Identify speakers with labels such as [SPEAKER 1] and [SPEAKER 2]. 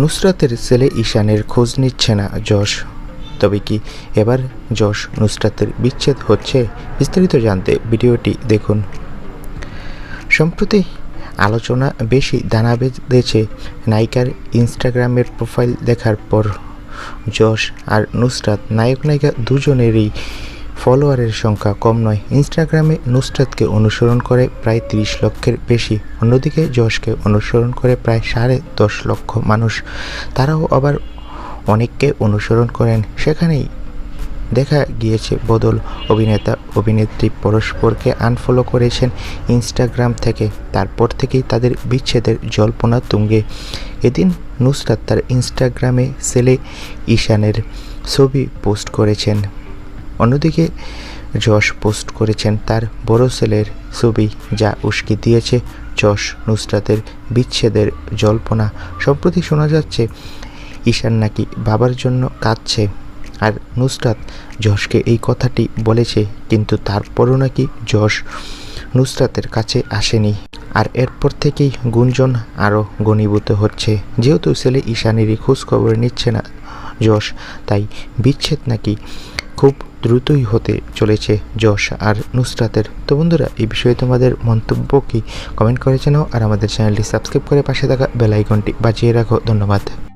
[SPEAKER 1] নুসরাতের ছেলে ঈশানের খোঁজ নিচ্ছে না যশ। তবে কি এবার যশ নুসরাতের বিচ্ছেদ হচ্ছে বিস্তারিত জানতে ভিডিওটি দেখুন। সম্প্রতি আলোচনা বেশি দানা বেঁধেছে নায়িকার ইনস্টাগ্রামের প্রোফাইল দেখার পর। যশ আর নুসরাত নায়ক নায়িকা দুজনেরই ফলোয়ারের সংখ্যা কম নয়। ইনস্টাগ্রামে নুসরাতকে অনুসরণ করে প্রায় তিরিশ লক্ষের বেশি। অন্যদিকে যশকে অনুসরণ করে প্রায় সাড়ে দশ লক্ষ মানুষ। তারাও আবার অনেককে অনুসরণ করেন। সেখানেই দেখা গিয়েছে বদল। অভিনেতা, অভিনেত্রী পরস্পরকে আনফলো করেছেন ইনস্টাগ্রাম থেকে। তারপর থেকেই তাদের বিচ্ছেদের জল্পনা তুঙ্গে। এদিন নুসরাত তার ইনস্টাগ্রামে ছেলে ঈশানের ছবি পোস্ট করেছেন। অন্যদিকে যশ পোস্ট করেছেন তার বড় ছেলের ছবি যা উস্কি দিয়েছে যশ নুসরাতের বিচ্ছেদের জল্পনা। সম্প্রতি শোনা যাচ্ছে, ঈশান নাকি বাবার জন্য কাঁদছে। আর নুসরাত যশকে এই কথাটি বলেছে, কিন্তু তারপরও নাকি যশ নুসরাতের কাছে আসেনি। আর এরপর থেকেই গুঞ্জন আরও ঘনীভূত হচ্ছে। যেহেতু ছেলে ঈশানেরই খোঁজ খবর নিচ্ছে না যশ, তাই বিচ্ছেদ নাকি খুব দ্রুতই হতে চলেছে যশ আর নুসরাতের। তো বন্ধুরা, এই বিষয়ে তোমাদের মন্তব্য কি? কমেন্ট করে জানাও আর আমাদের চ্যানেলটি সাবস্ক্রাইব করে পাশে থাকা বেলাইকনটি বাজিয়ে রাখো। ধন্যবাদ।